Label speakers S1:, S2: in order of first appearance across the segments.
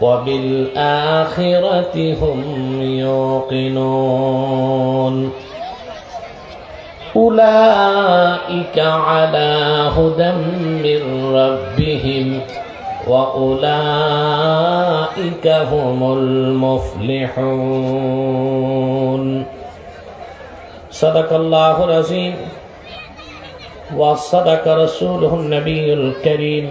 S1: وبالآخرة هم يوقنون أولئك على هدى من ربهم وأولئك هم المفلحون صدق الله العظيم وصدق رسوله النبي الكريم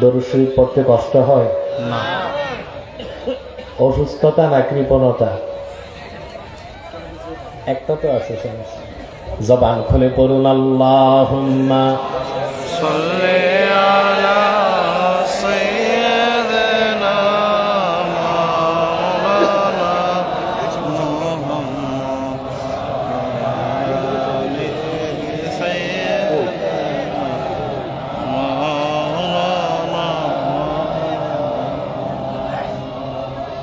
S1: দরুশরীফ পড়তে কষ্ট হয়?
S2: না।
S1: অসুস্থতা না কৃপণতা? একটা তো আছে সমস্যা। জবান খুলে পড়ুন আল্লাহ
S2: صل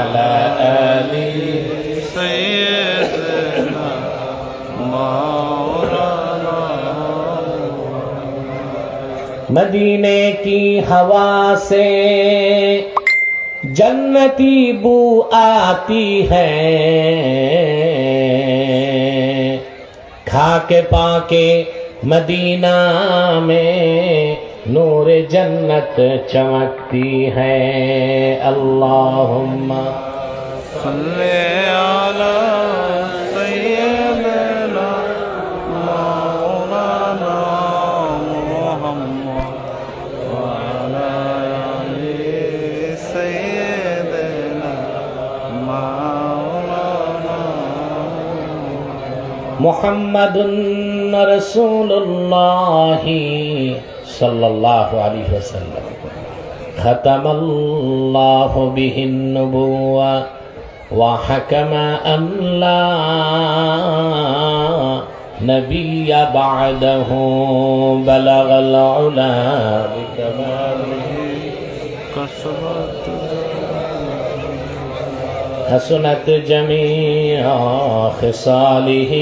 S1: وعلى آله
S2: سيدنا مولانا
S1: मदीने की हवा से जन्नती बू आती है खाके पाके मदीना में نور جنت چمکتی ہے اللہم
S2: صلی علی سیدنا مولانا محمد وعلی سیدنا مولانا
S1: محمد رسول اللہ صلى الله عليه وسلم. ختم الله به النبوة وحكم أن لا نبي بعده. بلغ العلا بكماله. حسنت جميع خصاله.